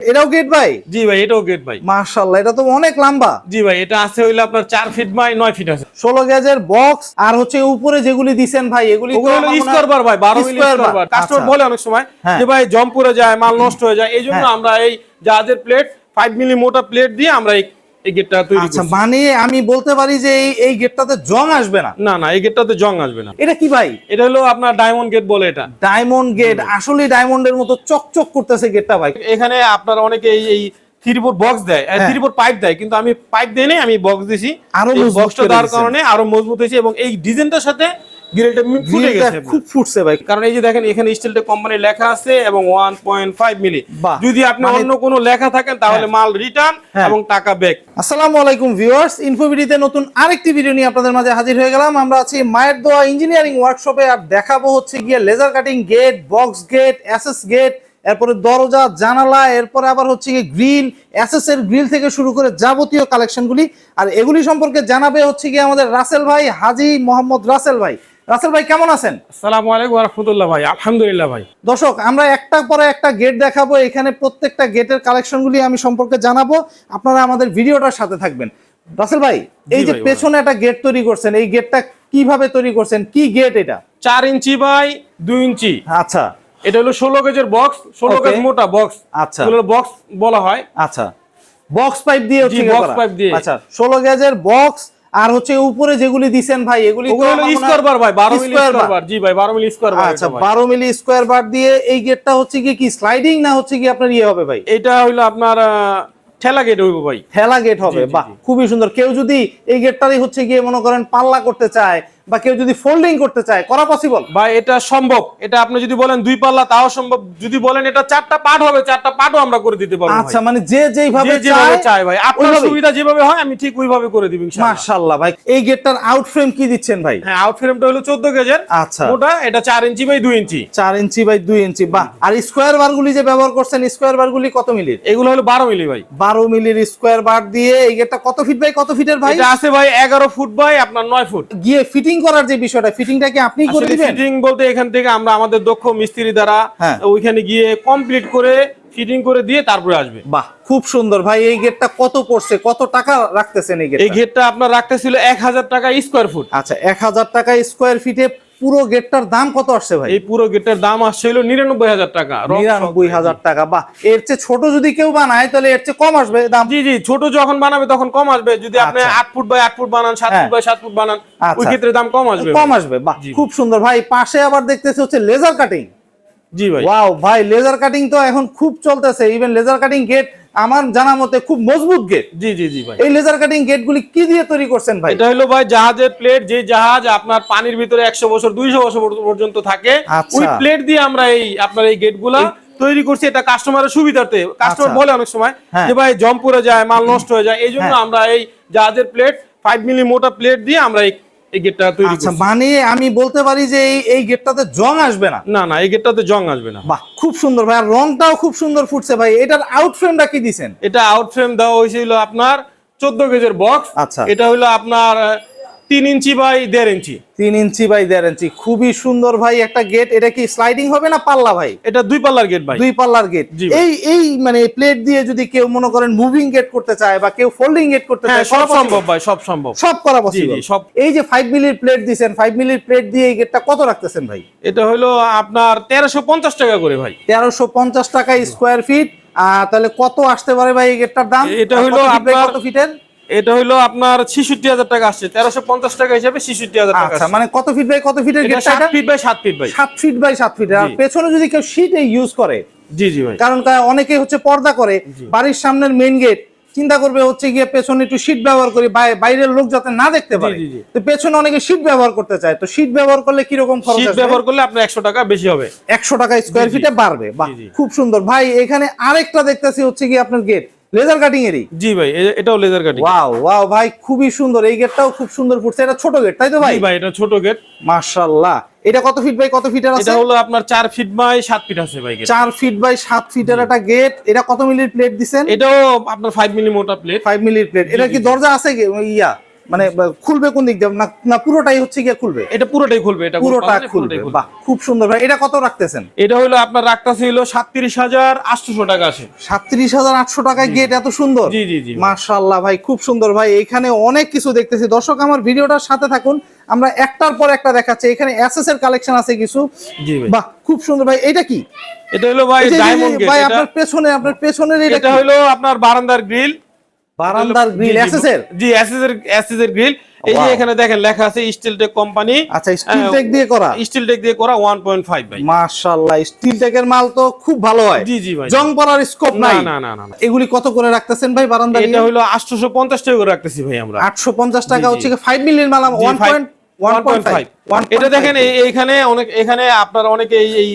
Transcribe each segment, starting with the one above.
এটাও গেট ভাই জি ভাই এটাও গেট ভাই মাশাআল্লাহ এটা তো অনেক লম্বা জি ভাই এটা আছে হইল আপনার চার ফিট বাই নয় ফিট আছে ষোলো গেজের বক্স আর হচ্ছে উপরে যেগুলি দিছেন ভাই এগুলি তো স্কোয়ার বার ভাই বারো milli Square square bar customer. বলে অনেক সময় হ্যাঁ। যে ভাই জম্পুরে যায় মাল নষ্ট হয়ে যায় এই জন্য হ্যাঁ। আমরা এই জাহাজের প্লেট ফাইভ মিলি মোটা প্লেট দিয়ে আমরা এই এই গেটটা তৈরি আচ্ছা মানে আমি বলতে পারি যে এই এই গেটটাতে জং আসবে না? না না এই গেটটাতে জং আসবে না। এটা কি ভাই? এটা হলো আপনার ডায়মন্ড গেট বলে এটা। ডায়মন্ড গেট আসলে ডায়মন্ডের মতো চকচক করতেছে গেটটা ভাই। এখানে আপনার অনেকে এই বক্স দেয় হ্যাঁ। পাইপ দেয় কিন্তু আমি পাইপ দেই আমি বক্স দিছি। আরও বক্সটা দেওয়ার কারণে আরও মজবুত হয়েছে এবং এই ডিজাইনটার সাথে গ্রিলটা ফুটে গেছে খুব ফুটছে ভাই। কারণ এই যে দেখেন এখানে স্টিলটা কোম্পানি লেখা আছে এবং ওয়ান পয়েন্ট ফাইভ মিলি বাহ। যদি আপনি মানে- অন্য কোনো লেখা থাকেন তাহলে মাল রিটার্ন হ্যাঁ। এবং টাকা ব্যাক আসসালামু আলাইকুম ভিউয়ার্স ইনফোভিডিতে নতুন আরেকটি ভিডিও নিয়ে আপনাদের মাঝে হাজির হয়ে গেলাম। আমরা আছি মায়ের দোয়া ইঞ্জিনিয়ারিং ওয়ার্কশপে আর দেখাবো হচ্ছে গিয়ে laser cutting gate box gate access gate এরপরে দরজা জানালা এরপরে আবার হচ্ছে গিয়ে গ্রিল অ্যাসেস এর গ্রিল থেকে শুরু করে যাবতীয় কালেকশনগুলি আর এগুলি সম্পর্কে জানাবে হচ্ছে গিয়ে আমাদের রাসেল ভাই হাজি মোহাম্মদ রাসেল ভাই। রাসেল ভাই কেমন আছেন? আসসালামু আলাইকুম রহমতুল্লাহ ভাই আলহামদুলিল্লাহ ভাই। দর্শক আমরা একটা পরে একটা গেট দেখাবো। এখানে প্রত্যেকটা গেটের কালেকশনগুলি আমি সম্পর্কে জানাব। আপনারা আমাদের ভিডিওটার সাথে থাকবেন। রাসেল ভাই এই যে পেছনে একটা গেট তৈরি করছেন। এই গেটটা কীভাবে তৈরি করছেন? কি গেট এটা? চার ইঞ্চি বাই দুই ইঞ্চি। আচ্ছা। এটা হলো ষোলো গেজের বক্স। ষোলো. গেজ মোটা বক্স। আচ্ছা। বক্স বলা হয়। আচ্ছা। বক্স পাইপ দিয়ে করা। pipe দিয়ে। আচ্ছা ষোলো গেজের বক্স আর হচ্ছে উপরে যেগুলি দিছেন ভাই এগুলি স্কোয়ার বার ভাই বারো মিলি স্কোয়ার বার জি ভাই বারো মিলি স্কোয়ার বার আচ্ছা মিলি স্কোয়ার দিয়ে এই গেটটা হচ্ছে কি কি স্লাইডিং না হচ্ছে কি আপনার ইয়ে হবে ভাই? এটা হলো আপনার ঠেলা গেট হইব ভাই। ঠেলা গেট হবে বাহ খুবই সুন্দর। কেউ যদি এই গেটটারই হচ্ছে গিয়ে মনে করেন পাল্লা করতে চায় বা কেউ যদি ফোল্ডিং করতে চায় করা পসিবল বা এটা সম্ভব। এটা আপনি যদি বলেন দুই পাল্লা তাও সম্ভব। যদি বলেন এটা চারটা পার্ট হবে চারটা পার্টও আমরা করে দিতে পারব আচ্ছা মানে যে যেইভাবে যে যেভাবে চায় ভাই। আপনার সুবিধা যেভাবে হয় আমি ঠিক ওইভাবে করে দিব ইনশাআল্লাহ। মাশাআল্লাহ ভাই এই গেটটার আউট ফ্রেম কি দিচ্ছেন ভাই? হ্যাঁ আউট ফ্রেমটা হলো 14 গেজের আচ্ছা। ওটা এটা 4 ইঞ্চি বাই 2 ইঞ্চি। চার ইঞ্চি বাই দুই ইঞ্চি বাহ। আর স্কোয়ার বার গুলি যে ব্যবহার করছেন স্কোয়ার বার গুলি কত মিলির এগুলো হলো 12 মিলি ভাই। বারো মিলির স্কোয়ার বার দিয়ে এই গেটটা কত ফিট বাই কত ফিটের ভাই? এটা আছে ভাই 11 ফুট বাই আপনার 9 ফুট গিয়ে ফিটিং করার যে বিষয়টা ফিটিংটা কি আপনি করে দিবেন? ফিটিং বলতে এখান থেকে আমরা আমাদের দক্ষ মিস্ত্রি দ্বারা হ্যাঁ। ওইখানে গিয়ে কমপ্লিট করে ফিটিং করে দিয়ে তারপরে আসবে। বাহ খুব সুন্দর। ভাই এই গেটটা কত পড়ছে? কত টাকা রাখতেছেন এই এই গেটটা আপনার রাখতেছিল 1000 টাকা স্কয়ার ফুট আচ্ছা এক হাজার টাকা স্কোয়ার ফিটে পুরো গেটটার দাম কত আসছে ভাই? এই পুরো গেটের দাম আসছিল 99000 টাকা রং সহ। নিরানব্বই হাজার টাকা। বাহ এর চেয়ে ছোট যদি কেউ বানায় তাহলে এর চেয়ে কম আসবে দাম। জি জি ছোট যখন বানাবে তখন কম আসবে। যদি আপনি আচ্ছা। আট ফুট বাই আট ফুট বানান সাত হ্যাঁ। ফুট বাই সাত ফুট বানান আচ্ছা। ওই ক্ষেত্রে দাম কম আসবে কম আসবে। বাহ খুব সুন্দর। ভাই পাশে আবার দেখতেছে হচ্ছে লেজার কাটিং জি ভাই। ওয়াও ভাই লেজার কাটিং তো এখন খুব চলতেছে। ইভেন লেজার কাটিং গেট আমার জানা মতে খুব মজবুত গেট জি জি জি ভাই। এই লেজার কাটিং গেট গুলি কি দিয়ে তৈরি করছেন ভাই? এটা হলো ভাই জাহাজের প্লেট যে জাহাজ আপনার পানির ভিতরে একশো বছর দুইশো বছর পর্যন্ত থাকে আচ্ছা। ওই প্লেট দিয়ে আমরা এই আপনার এই গেটগুলা তৈরি করছি। এটা কাস্টমারের সুবিধার্থে। কাস্টমার আচ্ছা। বলে অনেক সময় হ্যাঁ। যে ভাই জম্পুরে যায় মাল নষ্ট হয়ে যায়। এই জন্য হ্যাঁ। আমরা এই জাহাজের প্লেট ফাইভ মিলি মোটা প্লেট দিয়ে আমরা এই এই গেটটা তৈরি আচ্ছা মানে আমি বলতে পারি যে এই এই গেটটাতে জং আসবে না? না না এই গেটটাতে জং আসবে না। বাহ খুব সুন্দর ভাই আর রংটাও খুব সুন্দর ফুটছে ভাই। এটার কি দিছেন? এটা আউটফ্রেম দেওয়া হয়েছিল আপনার চোদ্দ গেজের বক্স আচ্ছা। এটা হলো আপনার তিন ইঞ্চি বাই দেড় ইঞ্চি। তিন ইঞ্চি বাই দেড় ইঞ্চি। খুবই সুন্দর ভাই একটা গেট এটা কি স্লাইডিং হবে না পাল্লা ভাই? এটা দুই পাল্লার গেট ভাই। দুই পাল্লার গেট এই এই মানে প্লেট দিয়ে যদি কেউ মনে করেন মুভিং গেট করতে চায় বা কেউ ফোল্ডিং গেট করতে হ্যাঁ চায় সব সম্ভব ভাই সব সম্ভব। সব করা পসিবল সব। এই যে ফাইভ মিলির প্লেট দিছেন ফাইভ মিলির প্লেট দিয়ে এই গেটটা কত রাখতেছেন ভাই? এটা হলো আপনার তেরোশো পঞ্চাশ টাকা করে ভাই। তেরোশো পঞ্চাশ টাকা স্কোয়ার ফিট তাহলে কত আসতে পারে ভাই এই গেটটার দাম? এটা হলো আপনার- কত ফিটের এটা হলো আপনার ছিষট্টি হাজার টাকা আসছে তেরোশো পঞ্চাশ টাকা হিসাবে ছিষট্টি হাজার টাকা আচ্ছা মানে কত ফিট বাই কত ফিটের সাত ফিট বাই সাত ফিট ভাই সাত ফিট বাই সাত ফিট আর পেছনে যদি কেউ শীট ইউজ করে জি জি ভাই। কারণ অনেকে হচ্ছে পর্দা করে বাড়ির সামনের মেইন গেট চিন্তা করবে হচ্ছে গিয়ে পেছনে একটু শীট ব্যবহার করি বাইরের লোক যাতে না দেখতে পারে। তো পেছনে অনেকে শীট ব্যবহার করতে চায় তো শীট ব্যবহার করলে কীরকম খরচ শীট ব্যবহার করলে আপনার একশো টাকা বেশি হবে। একশো টাকা স্কোয়ার। ফিটে বাড়বে। খুব সুন্দর। ভাই এখানে আরেকটা দেখতেছি হচ্ছে কি আপনার গেট লেজার কাটিং এরই? জি ভাই এটাও লেজার কাটিং ওয়াও ওয়াও ভাই খুবই সুন্দর। এই গেটটাও খুব সুন্দর ফুটছে। এটা ছোট গেট তাই তো ভাই? জি ভাই এটা ছোট গেট মাশাআল্লাহ। এটা কত ফিট বাই কত ফিটের আছে এটা হলো আপনার চার ফিট বাই সাত ফিট আছে ভাই গেট চার ফিট বাই সাত ফিটের একটা গেট এটা কত মিলির প্লেট দিবেন এটাও আপনার ফাইভ মিলি মোটা প্লেট ফাইভ মিলির প্লেট এটা কি দরজা আছে? ইয়া। মানে খুলবে কোন দিক দিয়ে? না পুরোটাই হচ্ছে গিয়ে খুলবে? এটা পুরোটাই খুলবে এটা পুরোটা খুলবে। বাহ খুব সুন্দর। ভাই এটা কত রাখতেছেন? এটা হলো আপনার রাখতেছে হলো সাতত্রিশ হাজার আটশোশো টাকা আসে। সাতত্রিশ হাজার আটশো টাকায় গেট এত সুন্দর? জি জি জি। মাশাল্লাহ ভাই খুব সুন্দর। ভাই এখানে অনেক কিছু দেখতেছি। দর্শক আমার ভিডিওটার সাথে থাকুন। আমরা একটার পর একটা দেখাচ্ছি। এখানে এসএস এর কালেকশন আছে কিছু। জি ভাই। বাহ খুব সুন্দর। ভাই এটা কি? এটা হলো ভাই ডায়মন্ড গেট ভাই আপনার পেছনে আপনার পেছনের এটা হলো আপনার বারান্দার গ্রিল। বারান্দার গ্রিল এসএস জি এসএস এর গ্রিল এই যে এখানে দেখেন লেখা আছে স্টিল টেক কোম্পানি আচ্ছা স্টিল হ্যাঁ, টেক দিয়ে করা? স্টিল টেক দিয়ে করা 1.5 ভাই। মাশাআল্লাহ স্টিল টেকের মাল তো খুব ভালো হয়। জি জি ভাই। জং পড়ার স্কোপ নাই। না না না না। এগুলি কত করে রাখতেছেন ভাই বারান্দা এটা হলো 850 টাকা করে রাখতেছি ভাই আমরা। 850 টাকা। হচ্ছে 5 মিলিয়ন মাল জি, 1.5 1.5 এটা দেখেন এইখানে অনেক এখানে আপনার অনেকে এই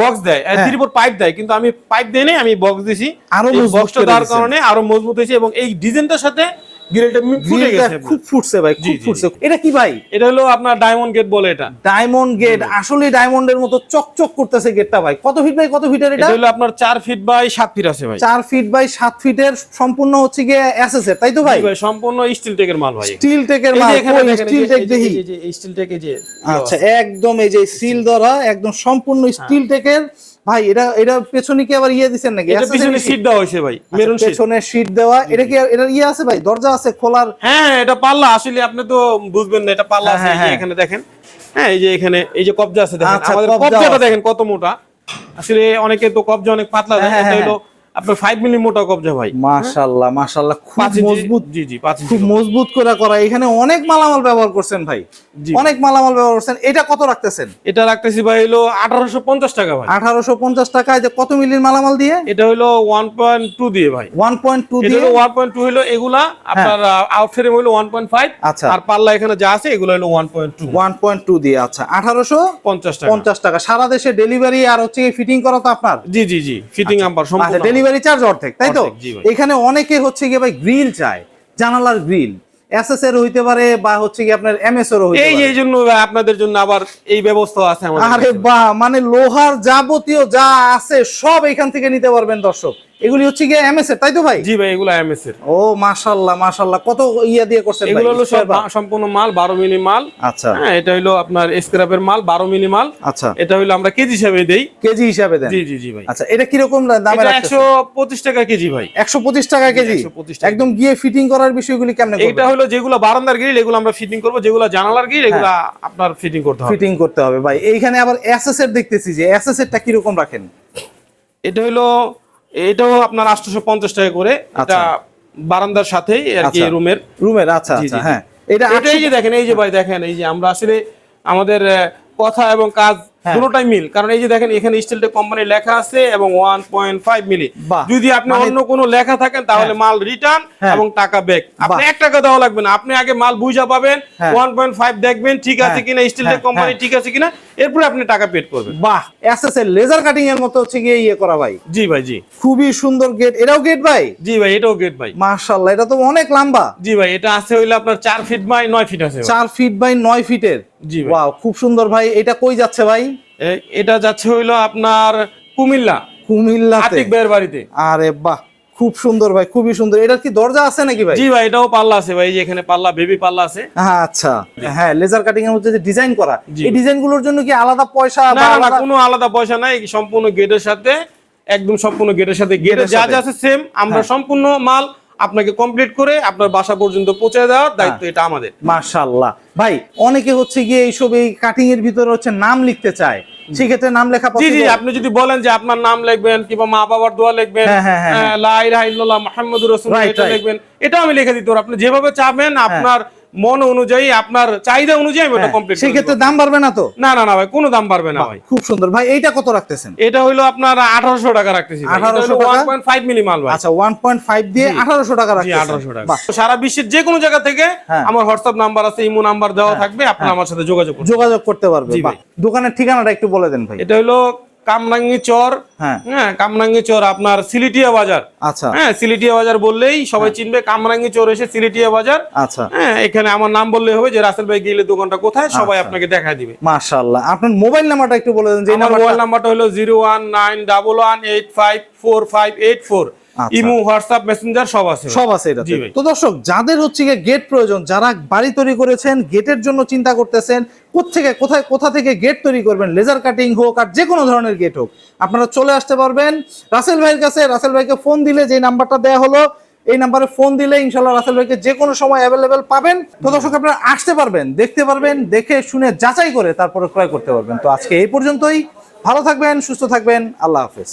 বক্স দেয়। হ্যাঁ। পাইপ দেয়। কিন্তু আমি পাইপ নাই আমি বক্স দিছি। আরও বক্সটা দেওয়ার কারণে আরও মজবুত হয়েছে এবং এই ডিজাইনটার সাথে গ্রিলটা ফুটে গেছে। খুব ফুটছে ভাই খুব ফুটছে। এটা কি ভাই? এটা হলো আপনার ডায়মন্ড গেট বলে এটা। ডায়মন্ড গেট আসলে ডায়মন্ডের মতো চকচক করতেছে গেটটা ভাই। কত ফিট বাই কত ফিটের এটা? এটা হলো আপনার চার ফিট বাই সাত ফিট আছে ভাই। ফিট বাই ফিটের সম্পূর্ণ হচ্ছে এসএস এর তাই তো ভাই? ভাই সম্পূর্ণ স্টিল টেকের মাল ভাই। স্টিল টেকের মাল স্টিল যে- টেক যে- দেখি। এই যে স্টিল টেক যে আচ্ছা একদম এই যে সিল ধরা একদম সম্পূর্ণ হ্যাঁ। স্টিল টেকের ভাই এটা এটা পেছনে কি আবার ইয়ে নাকি? এটা এর পিছনে? সিট দেওয়া হইছে ভাই আচ্ছা, মেরুন সিট পেছনে সিট দেওয়া এটা কি এটা ইয়ে আছে ভাই? দরজা আছে খোলার। হ্যাঁ হ্যাঁ, এটা পাল্লা আসলে আপনি তো বুঝবেন না এটা পাল্লা হ্যাঁ, আছে হ্যাঁ, এখানে দেখেন। হ্যাঁ এই যে এখানে এই যে কবজা আছে দেখেন আচ্ছা, আমাদের কবজাটা দেখেন কত মোটা। আসলে অনেকে তো কবজা অনেক পাতলা দেখেন এটা হলো আপনার 5 মিলি মোটা কবজা ভাই। মাশাআল্লাহ মাশাআল্লাহ খুব মজবুত জি জি খুব মজবুত করে করা। এখানে অনেক মালামাল ব্যবহার করছেন ভাই। জি। অনেক মালামাল ব্যবহার করছেন। এটা কত রাখতেছেন? এটা রাখতেছি ভাই হলো 1850 টাকা ভাই। আঠারোশো পঞ্চাশ টাকায় যে কত মিলির মালামাল দিয়ে? এটা হলো 1.2 দিয়ে ভাই। ওয়ান পয়েন্ট টু এটা দিয়ে? 1.2 হলো এগুলা আপনার আউট ফ্রেম হলো 1.5 আচ্ছা। আর পাল্লা এখানে যা আছে এগুলো হলো 1.2 ওয়ান পয়েন্ট টু দিয়ে আচ্ছা। আঠারোশো 50 টাকা। টাকা সারা দেশে ডেলিভারি আর হচ্ছে ফিটিং করা তো আপনার? জি জি জি ফিটিং আম্পার আচ্ছা সম্পূর্ণ ডেলিভারি চার্জ অর্ধেক তাই তো। এখানে অনেকে হচ্ছে গিয়ে ভাই গ্রিল চায় জানালার গ্রিল। হইতে পারে বা হচ্ছে কি আপনার হইতে এই পারে। এই জন্য আপনাদের জন্য আবার এই ব্যবস্থা আছে আমাদের আরে বাহ মানে লোহার যাবতীয় যা আছে সব এখান থেকে নিতে পারবেন দর্শক। এগুলি হচ্ছে গিয়ে এমএস এর তাই তো ভাই? জি ভাই এগুলো এমএস এর। ও মাশাআল্লাহ মাশাআল্লাহ কত ইয়া দিয়ে করছেন ভাই? এগুলো হলো সব সম্পূর্ণ মাল বারো মিলি মাল। আচ্ছা। হ্যাঁ এটা হলো আপনার স্ক্র্যাপের মাল বারো মিলি মাল। আচ্ছা। এটা হলো আমরা কেজি হিসাবে দেই। কেজি হিসাবে দেন। জি জি জি ভাই। আচ্ছা এটা কীরকম দামে এটা একশো পঁচিশ টাকা কেজি ভাই। একশো পঁচিশ টাকা কেজি? 125 টাকা। একদম গিয়ে ফিটিং করার বিষয়গুলি কেমনে এটা হলো যেগুলো বারান্দার গ্রিল এগুলো আমরা ফিটিং করব যেগুলো জানালার গ্রিল এগুলো হ্যাঁ। আপনার ফিটিং করতে হবে। ফিটিং করতে হবে ভাই। এইখানে আবার এসএস এর দেখতেছি যে এসএস এরটা কীরকম রাখেন? এটা হলো এটাও আপনার আটশোশো পঞ্চাশ টাকা করে এটা আচ্ছা। বারান্দার সাথেই আর কি আচ্ছা। রুমের রুমের আচ্ছা আচ্ছা। হ্যাঁ এটা এটাই যে দেখেন এই যে ভাই দেখেন এই যে আমরা আসলে আমাদের কথা এবং কাজ হ্যাঁ। মিল। কারণ এই যে দেখেন এখানে কোম্পানি লেখা আছে এবং ওয়ান পয়েন্ট ফাইভ মিলি। যদি আপনি মানে- অন্য কোনো লেখা থাকেন তাহলে মাল রিটার্ন হ্যাঁ। এবং টাকা ব্যাক আপনি এক টাকা দেওয়া লাগবে না। আপনি আগে মাল বুঝা পাবেন হ্যাঁ। ওয়ান পয়েন্ট ফাইভ দেখবেন ঠিক আছে হ্যাঁ, কিনা হ্যাঁ, কোম্পানি হ্যাঁ। ঠিক আছে কিনা এরপরে আপনি টাকা পেড করবেন। বাহ এসএস এর লেজার কাটিং এর মতো হচ্ছে গিয়ে ইয়ে করা ভাই। জি ভাই জি। খুবই সুন্দর গেট এটাও গেট ভাই? জি ভাই এটাও গেট ভাই। মাশাআল্লাহ এটা তো অনেক লম্বা। জি ভাই এটা আছে হইলে আপনার চার ফিট বাই নয় ফিট আছে ভাই। চার ফিট বাই নয় ফিটের জি ভাই। ওয়াও খুব সুন্দর ভাই। এটা কই যাচ্ছে ভাই? এটা যাচ্ছে হইল আপনার কুমিল্লা। আতিক ভাইয়ের বাড়িতে। আরে বাহ খুব সুন্দর ভাই খুবই সুন্দর। এটার কি দরজা আছে নাকি ভাই? জি ভাই এটাও পাল্লা আছে ভাই যে এখানে পাল্লা বেবি পাল্লা আছে। হ্যাঁ, আচ্ছা হ্যাঁ লেজার কাটিং এর মধ্যে যে ডিজাইন করা এই ডিজাইনগুলোর জন্য কি আলাদা পয়সা না না, কোনো আলাদা পয়সা নাই সম্পূর্ণ গেটের সাথে একদম সম্পূর্ণ গেটের সাথে। গেটের গেটের যা যা আছে সেম আমরা সম্পূর্ণ মাল আপনাকে কমপ্লিট করে আপনার বাসা পর্যন্ত পৌঁছে দেওয়ার দায়িত্ব এটা আমাদের। মাশাআল্লাহ। ভাই অনেকে হচ্ছে গিয়ে এইসব এই কাটিং এর ভিতরে হচ্ছে নাম লিখতে চায়। সেক্ষেত্রে নাম লেখা জি জি আপনি যদি বলেন যে আপনার নাম লিখবেন কিংবা মা বাবার দোয়া লিখবেন হ্যাঁ, হ্যাঁ, হ্যাঁ, লা ইলাহা ইল্লাল্লাহ মুহাম্মাদুর রাসূলুল্লাহ এটা লিখবেন এটা আমি লিখে দিতে আপনি যেভাবে চাবেন আপনার মন অনুযায়ী আপনার চাহিদা অনুযায়ী ওটা হ্যাঁ, কমপ্লিট সেক্ষেত্রে দাম বাড়বে না তো? না না না ভাই কোনো দাম পারবে না ভাই। খুব সুন্দর। ভাই এইটা কত রাখতেছেন? এটা হইল আপনার আঠারোশো টাকা রাখতেছি ভাই। 1800 টাকা? 1.5 মিলি মাল ভাই। আচ্ছা ওয়ান পয়েন্ট ফাইভ দিয়ে আঠারোশো টাকা জি রাখতেছেন। আঠারোশো টাকা। বাহ, সারা বিশ্বের যে কোনো জায়গা থেকে হ্যাঁ। আমার হোয়াটসঅ্যাপ নাম্বার আছে ইমো নাম্বার দেওয়া থাকবে আপনি আমার সাথে যোগাযোগ যোগাযোগ করতে পারবেন। দোকানের ঠিকানাটা একটু বলে দেন ভাই। এটা হলো কামরাঙ্গি চর হ্যাঁ। হ্যাঁ কামরাঙ্গি চর আপনার সিলিটিয়া বাজার। আচ্ছা। হ্যাঁ সিলিটিয়া বাজার বললেই সবাই চিনবে কামরাঙ্গি চর এসে সিলিটিয়া বাজার। আচ্ছা। হ্যাঁ এখানে আমার নাম বললে হবে যে রাসেল ভাই গেলে দোকানটা কোথায় সবাই আপনাকে দেখা দিবে। মাশাআল্লাহ। আপনার মোবাইল নাম্বারটা একটু বলে দেন যে মোবাইল নাম্বারটা হলো zero one nine double one eight five four five eight four. আচ্ছা। ইমো হোয়াটসঅ্যাপ মেসেঞ্জার সব আছে সব আছে এটা জি ভাই। তো দর্শক যাদের হচ্ছে গেট প্রয়োজন যারা বাড়ি তৈরি করেছেন গেটের জন্য চিন্তা করতেছেন কোথেকে কোথায় কোথা থেকে গেট তৈরি করবেন লেজার কাটিং হোক আর যে কোনো ধরনের গেট হোক আপনারা চলে আসতে পারবেন। রাসেল ভাইয়ের কাছে রাসেল ভাইকে ফোন দিলে যে নাম্বারটা দেওয়া হলো এই নাম্বারে ফোন দিলে ইনশাল্লাহ রাসেল ভাইকে যে কোনো সময় অ্যাভেলেবেল পাবেন। তো দর্শক আপনারা আসতে পারবেন দেখতে পারবেন দেখে শুনে যাচাই করে তারপরে ক্রয় করতে পারবেন। তো আজকে এই পর্যন্তই। ভালো থাকবেন সুস্থ থাকবেন আল্লাহ হাফেজ।